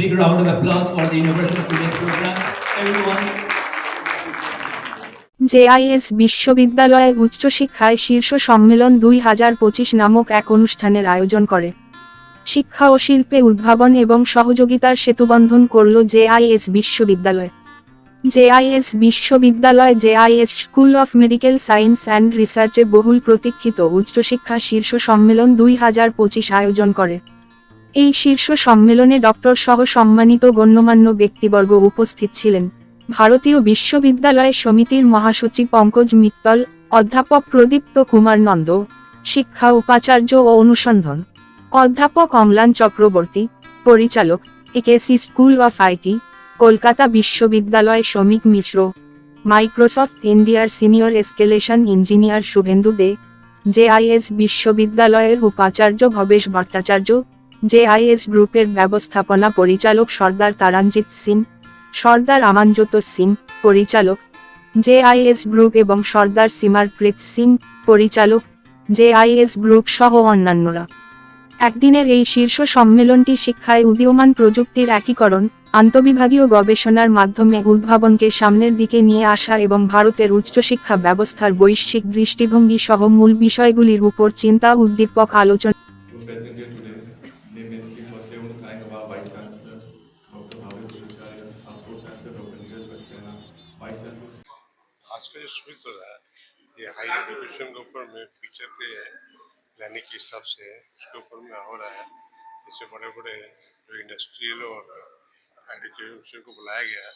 round of applause for the inauguration of today's program. Everyone, JIS বিশ্ববিদ্যালয়ে উচ্চশিক্ষায় শীর্ষ সম্মেলন দুই হাজার পঁচিশ নামক এক অনুষ্ঠানের আয়োজন করে। শিক্ষা ও শিল্পে উদ্ভাবন এবং সহযোগিতার সেতুবন্ধন করল জেআইএস বিশ্ববিদ্যালয় জেআইএস বিশ্ববিদ্যালয় JIS school of medical science and রিসার্চে বহুল প্রতীক্ষিত উচ্চশিক্ষা শীর্ষ সম্মেলন দুই হাজার পঁচিশ আয়োজন করে। এই শীর্ষ সম্মেলনে ডক্টর সহ সম্মানিত গণ্যমান্য ব্যক্তিবর্গ উপস্থিত ছিলেন। ভারতীয় বিশ্ববিদ্যালয় সমিতির মহাসচিব পঙ্কজ মিত্তল, অধ্যাপক প্রদীপ্ত কুমার নন্দ, শিক্ষা উপাচার্য ও অনুসন্ধান। অধ্যাপক অম্লান চক্রবর্তী, পরিচালক AKC school of IT, Kolkata বিশ্ববিদ্যালয় শ্রমিক মিশ্র, মাইক্রোসফট ইন্ডিয়ার senior escalation engineer Subhendu De, JIS বিশ্ববিদ্যালয়ের উপাচার্য ভবেশ ভট্টাচার্য জেআইএস গ্রুপের ব্যবস্থাপনা পরিচালক সর্দার তারাঞ্জিত সিং, সর্দার আমানজত সিং, পরিচালক জেআইএস গ্রুপ এবং সর্দার সিমারপ্রীত সিং, পরিচালক জেআইএস গ্রুপ সহ অন্যান্যরা। একদিনের এই শীর্ষ সম্মেলনটি শিক্ষায় উদীয়মান প্রযুক্তির একীকরণ, আন্তবিভাগীয় গবেষণার মাধ্যমে উদ্ভাবনকে সামনের দিকে নিয়ে আসা এবং ভারতের উচ্চশিক্ষা ব্যবস্থার বৈশ্বিক দৃষ্টিভঙ্গি সহ মূল বিষয়গুলির উপর চিন্তা উদ্দীপক আলোচনা today. They basically firstly want to thank our Vice Chancellor, Dr. Bhavesh Bhattacharya, our Pro-Chancellor, Dr. Neeraj Chancellor आज का जो स्विच हो रहा है ये हाई एजुकेशन के ऊपर में फ्यूचर पे लाने के हिसाब से इसके ऊपर में हो रहा है इससे बड़े बड़े जो इंडस्ट्रियल और एजुकेशन को बुलाया गया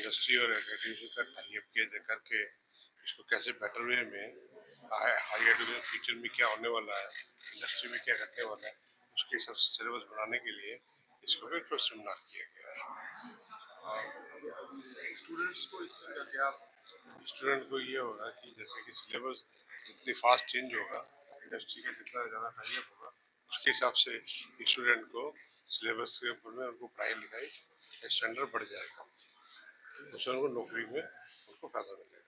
इंडस्ट्री और एजुकेशन का टाइप किया करके इसको कैसे बेटर वे में हाई एजुकेशन फ्यूचर में क्या होने वाला है इंडस्ट्री में क्या घटने वाला है उसके हिसाब से सिलेबस बढ़ाने के लिए इसको भी प्रोत्साहन किया गया है। हाँ। स्टूडेंट्स को इसका क्या स्टूडेंट को ये होगा कि जैसे कि सिलेबस जितनी फास्ट चेंज होगा इंडस्ट्री का जितना ज़्यादा फैलियप होगा उसके हिसाब से स्टूडेंट को सिलेबस के ऊपर में उनको पढ़ाई लिखाई स्टैंडर्ड बढ़ जाएगा। उससे उनको नौकरी में उनको फ़ायदा मिलेगा।